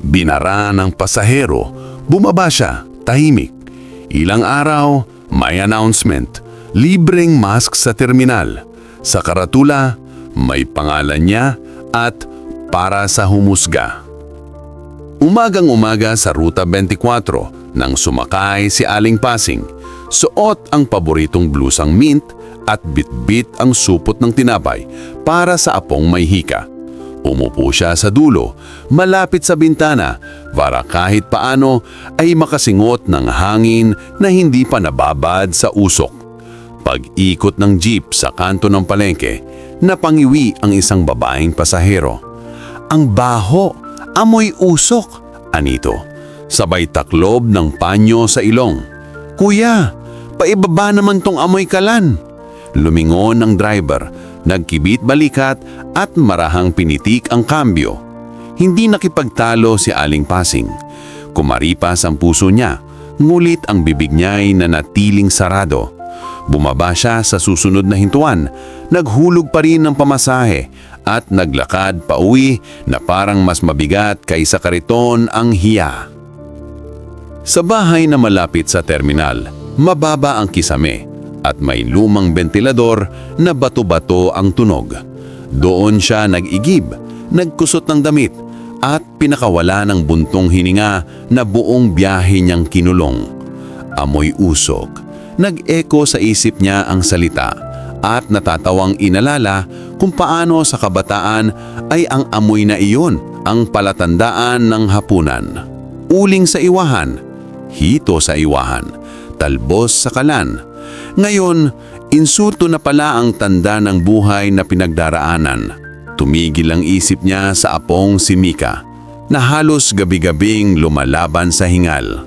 Binara ng pasahero, bumaba siya, tahimik. Ilang araw, may announcement, libreng mask sa terminal. Sa karatula, may pangalan niya at para sa humusga. Umagang-umaga sa Ruta 24 nang sumakay si Aling Pasing, suot ang paboritong blusang mint at bitbit ang supot ng tinapay para sa apong may hika. Umupo siya sa dulo, malapit sa bintana, para kahit paano ay makasingot ng hangin na hindi pa nababad sa usok. Pag-ikot ng jeep sa kanto ng palengke, napangiwi ang isang babaeng pasahero. Ang baho, amoy usok, anito. Sabay taklob ng panyo sa ilong. Kuya, paibaba naman tong amoy kalan. Lumingon ang driver, nagkibit balikat at marahang pinitik ang kambyo. Hindi nakipagtalo si Aling Pasing. Kumaripas ang puso niya, ngulit ang bibig niya ay nanatiling sarado. Bumaba siya sa susunod na hintuan, naghulog pa rin ng pamasahe at naglakad pa uwi na parang mas mabigat kaysa kariton ang hiya. Sa bahay na malapit sa terminal, mababa ang kisame at may lumang ventilador na bato-bato ang tunog. Doon siya nag-igib, nagkusot ng damit at pinakawala ng buntong hininga na buong biyahe niyang kinulong. Amoy usok, nag-echo sa isip niya ang salita at natatawang inalala kung paano sa kabataan ay ang amoy na iyon ang palatandaan ng hapunan. Uling sa iwahan, hito sa iwahan, talbos sa kalan. Ngayon, insulto na pala ang tanda ng buhay na pinagdaraanan. Tumigil ang isip niya sa apong si Mika, na halos gabi-gabing lumalaban sa hingal.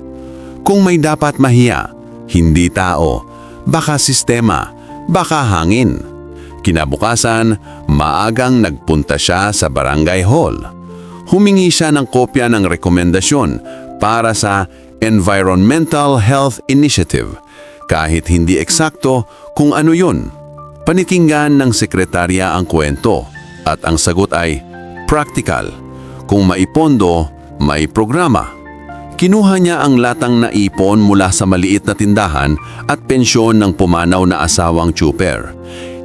Kung may dapat mahiya, hindi tao, baka sistema, baka hangin. Kinabukasan, maagang nagpunta siya sa barangay hall. Humingi siya ng kopya ng rekomendasyon para sa Environmental Health Initiative kahit hindi eksakto kung ano yun. Panikinggan ng sekretarya ang kwento at ang sagot ay practical. Kung maipondo, may programa. Kinuha niya ang latang naipon mula sa maliit na tindahan at pensyon ng pumanaw na asawang chuper.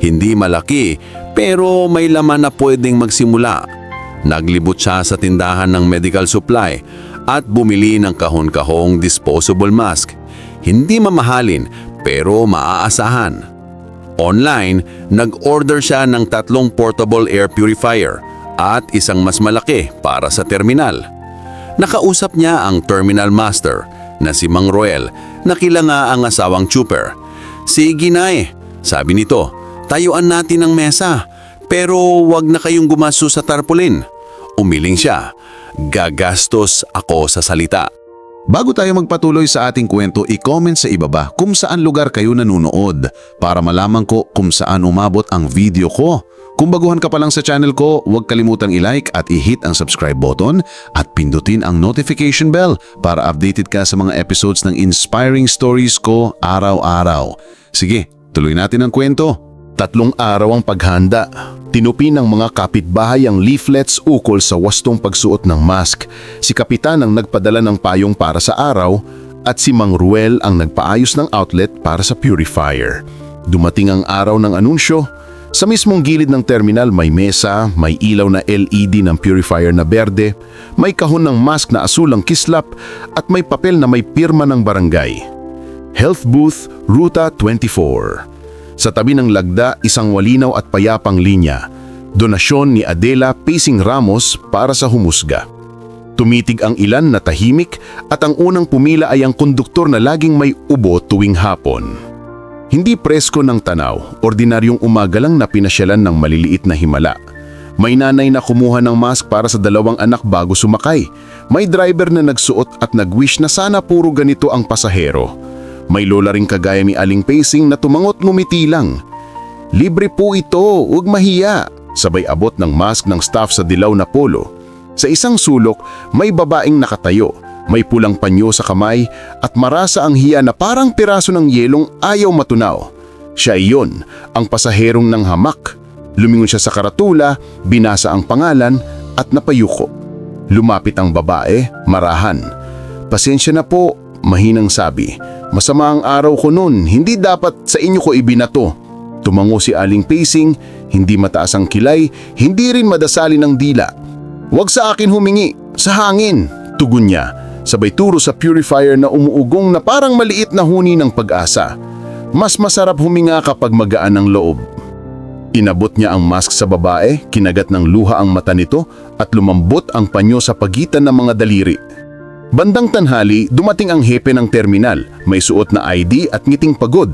Hindi malaki pero may laman na pwedeng magsimula. Naglibot siya sa tindahan ng medical supply at bumili ng kahon-kahong disposable mask. Hindi mamahalin pero maaasahan. Online, nag-order siya ng tatlong portable air purifier at isang mas malaki para sa terminal. Nakausap niya ang terminal master na si Mang Roel na kilanga ang asawang chuper. Sige na eh, sabi nito, tayuan natin ang mesa pero wag na kayong gumasto sa tarpaulin. Umiling siya, gagastos ako sa salita. Bago tayo magpatuloy sa ating kwento, i-comment sa ibaba kung saan lugar kayo nanunood para malaman ko kung saan umabot ang video ko. Kung baguhan ka pa lang sa channel ko, huwag kalimutang i-like at i-hit ang subscribe button at pindutin ang notification bell para updated ka sa mga episodes ng inspiring stories ko araw-araw. Sige, tuloy natin ang kwento. Tatlong araw ang paghanda. Tinupi ng mga kapitbahay ang leaflets ukol sa wastong pagsuot ng mask. Si Kapitan ang nagpadala ng payong para sa araw at si Mang Ruel ang nagpaayos ng outlet para sa purifier. Dumating ang araw ng anunsyo. Sa mismong gilid ng terminal may mesa, may ilaw na LED ng purifier na berde, may kahon ng mask na asulang kislap at may papel na may pirma ng barangay. Health Booth, Ruta 24. Sa tabi ng lagda, isang walinaw at payapang linya. Donasyon ni Adela Pacing Ramos para sa humusga. Tumitig ang ilan na tahimik at ang unang pumila ay ang konduktor na laging may ubo tuwing hapon. Hindi presko ng tanaw, ordinaryong umaga lang na pinasyalan ng maliliit na himala. May nanay na kumuha ng mask para sa dalawang anak bago sumakay. May driver na nagsuot at nagwish na sana puro ganito ang pasahero. May lola ring kagaya ni Aling Pacing na tumangot ngumiti lang. Libre po ito, huwag mahiya. Sabay abot ng mask ng staff sa dilaw na polo. Sa isang sulok, may babaeng nakatayo. May pulang panyo sa kamay at marasa ang hiya na parang piraso ng yelong ayaw matunaw. Siya iyon, ang pasaherong ng hamak. Lumingon siya sa karatula, binasa ang pangalan at napayuko. Lumapit ang babae, marahan. Pasensya na po, mahinang sabi. Masama ang araw ko noon, hindi dapat sa inyo ko ibinato. Tumango si Aling Pacing, hindi mataas ang kilay, hindi rin madasali ng dila. Huwag sa akin humingi, sa hangin, tugon niya. Sabay turo sa purifier na umuugong na parang maliit na huni ng pag-asa. Mas masarap huminga kapag magaan ang loob. Inabot niya ang mask sa babae, kinagat ng luha ang mata nito at lumambot ang panyo sa pagitan ng mga daliri. Bandang tanhali, dumating ang hepe ng terminal, may suot na ID at ngiting pagod.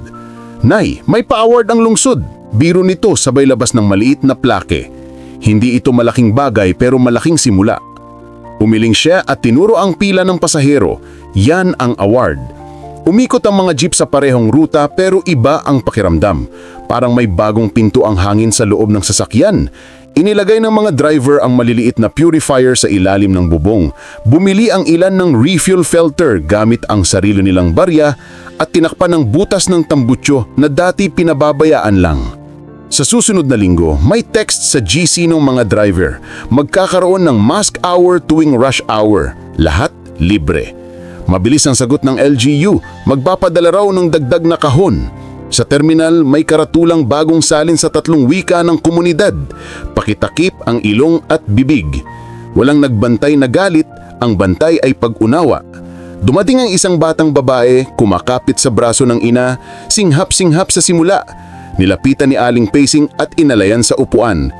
Nay, may pa-award ang lungsod. Biro nito sabay labas ng maliit na plake. Hindi ito malaking bagay pero malaking simula. Umiling siya at tinuro ang pila ng pasahero. Yan ang award. Umikot ang mga jeep sa parehong ruta pero iba ang pakiramdam. Parang may bagong pinto ang hangin sa loob ng sasakyan. Inilagay ng mga driver ang maliliit na purifier sa ilalim ng bubong. Bumili ang ilan ng refuel filter gamit ang sarili nilang barya at tinakpan ng butas ng tambutso na dati pinababayaan lang. Sa susunod na linggo, may text sa GC ng mga driver. Magkakaroon ng mask hour tuwing rush hour. Lahat libre. Mabilis ang sagot ng LGU. Magpapadala raw ng dagdag na kahon. Sa terminal, may karatulang bagong salin sa tatlong wika ng komunidad. Pakitakip ang ilong at bibig. Walang nagbantay na galit, ang bantay ay pag-unawa. Dumating ang isang batang babae, kumakapit sa braso ng ina, singhap-singhap sa simula. Nilapitan ni Aling Pacing at inalayan sa upuan.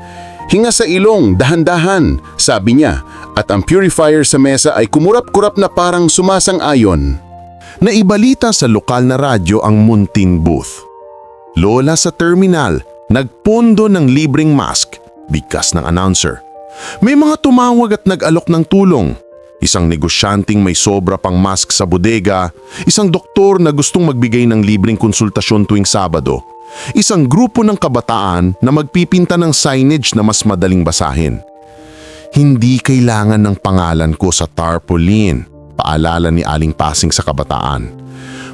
Hinga sa ilong, dahan-dahan, sabi niya, at ang purifier sa mesa ay kumurap-kurap na parang sumasang-ayon. Naibalita sa lokal na radyo ang Muntin Booth. Lola sa terminal, nagpondo ng libreng mask, bigkas ng announcer. May mga tumawag at nag-alok ng tulong. Isang negosyanteng may sobra pang mask sa bodega, isang doktor na gustong magbigay ng libreng konsultasyon tuwing Sabado, isang grupo ng kabataan na magpipinta ng signage na mas madaling basahin. Hindi kailangan ng pangalan ko sa tarpaulin, paalala ni Aling Pasing sa kabataan.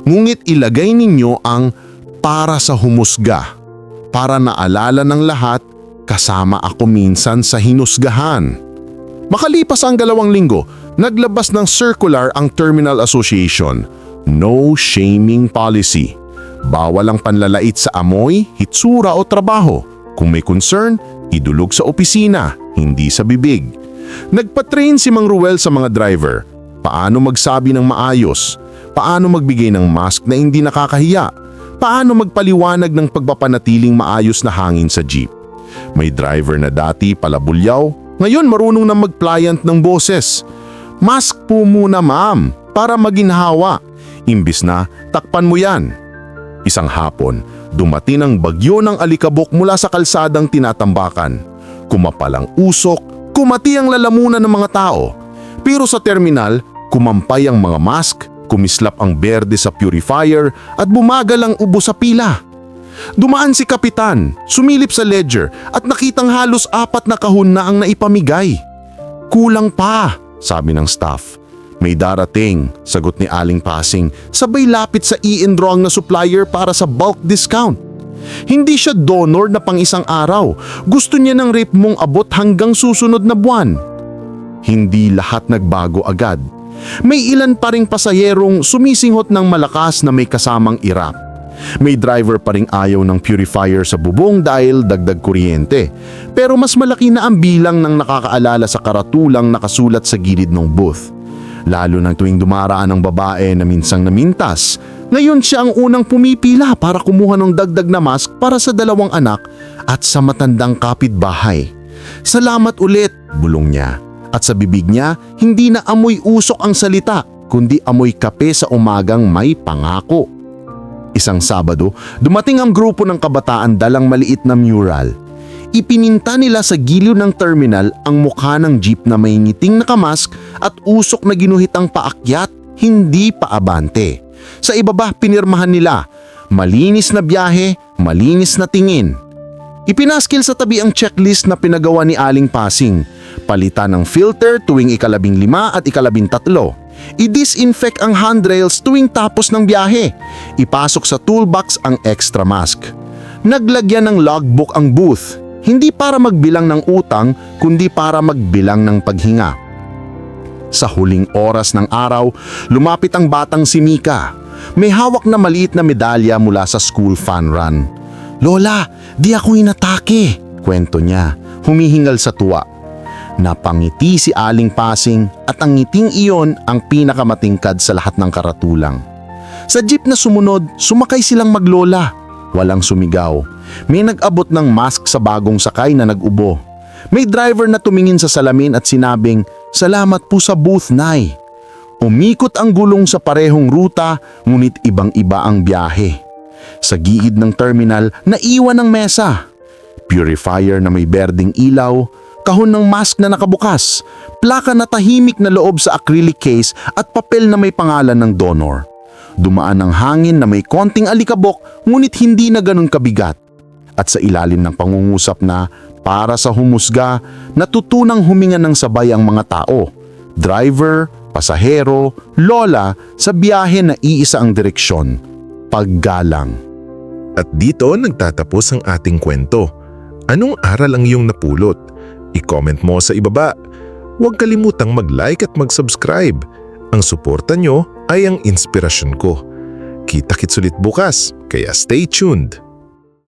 Ngunit ilagay ninyo ang para sa humusga, para naalala ng lahat kasama ako minsan sa hinusgahan. Makalipas ang dalawang linggo, naglabas ng circular ang Terminal Association, No Shaming Policy. Bawal ang panlalait sa amoy, hitsura o trabaho. Kung may concern, idulog sa opisina, hindi sa bibig. Nagpa-train si Mang Ruel sa mga driver. Paano magsabi ng maayos? Paano magbigay ng mask na hindi nakakahiya? Paano magpaliwanag ng pagpapanatiling maayos na hangin sa jeep? May driver na dati palabulyaw, ngayon marunong na mag-pliant ng boses. Mask po muna ma'am, para maginhawa. Imbis na, takpan mo yan. Isang hapon, dumating ang bagyo ng alikabok mula sa kalsadang tinatambakan. Kumapalang usok, kumati ang lalamunan ng mga tao. Pero sa terminal, kumampay ang mga mask, kumislap ang berde sa purifier at bumagal ang ubo sa pila. Dumaan si Kapitan, sumilip sa ledger at nakitang halos apat na kahon na ang naipamigay. Kulang pa, sabi ng staff. May darating, sagot ni Aling Pasing, sabay lapit sa i-enrong na supplier para sa bulk discount. Hindi siya donor na pang isang araw. Gusto niya ng rate mong abot hanggang susunod na buwan. Hindi lahat nagbago agad. May ilan pa ring pasayerong sumisinghot ng malakas na may kasamang irap. May driver pa ring ayaw ng purifier sa bubong dahil dagdag kuryente. Pero mas malaki na ang bilang ng nakakaalala sa karatulang nakasulat sa gilid ng booth. Lalo na tuwing dumaraan ang babae na minsang namintas, ngayon siya ang unang pumipila para kumuha ng dagdag na mask para sa dalawang anak at sa matandang kapitbahay. Salamat ulit, bulong niya. At sa bibig niya, hindi na amoy usok ang salita, kundi amoy kape sa umagang may pangako. Isang Sabado, dumating ang grupo ng kabataan dalang maliit na mural. Ipininta nila sa giliw ng terminal ang mukha ng jeep na may ngiting nakamask at usok na ginuhit ang paakyat, hindi paabante. Sa ibaba, pinirmahan nila, malinis na biyahe, malinis na tingin. Ipinaskil sa tabi ang checklist na pinagawa ni Aling Pasing. Palitan ng filter tuwing ikalabing lima at ikalabing tatlo. I-disinfect ang handrails tuwing tapos ng biyahe. Ipasok sa toolbox ang extra mask. Naglagyan ng logbook ang booth. Hindi para magbilang ng utang, kundi para magbilang ng paghinga. Sa huling oras ng araw, lumapit ang batang si Mika. May hawak na maliit na medalya mula sa school fun run. Lola, di ako inatake, kwento niya, humihingal sa tuwa. Napangiti si Aling Pasing at ang ngiting iyon ang pinakamatingkad sa lahat ng karatulang. Sa jeep na sumunod, sumakay silang maglola. Walang sumigaw. May nag-abot ng mask sa bagong sakay na nag-ubo. May driver na tumingin sa salamin at sinabing, Salamat po sa booth, Nay. Umikot ang gulong sa parehong ruta, ngunit ibang-iba ang biyahe. Sa giid ng terminal, naiwan ang mesa. Purifier na may berding ilaw, kahon ng mask na nakabukas, plaka na tahimik na loob sa acrylic case at papel na may pangalan ng donor. Dumaan ang hangin na may konting alikabok ngunit hindi na ganun kabigat. At sa ilalim ng pangungusap na para sa humusga, natutunang huminga ng sabay ang mga tao. Driver, pasahero, lola sa biyahe na iisa ang direksyon. Paggalang. At dito nagtatapos ang ating kwento. Anong aral ang iyong napulot? I-comment mo sa ibaba. Huwag kalimutang mag-like at mag-subscribe. Ang suporta nyo ay ang inspirasyon ko. Kita-kits ulit bukas, kaya stay tuned.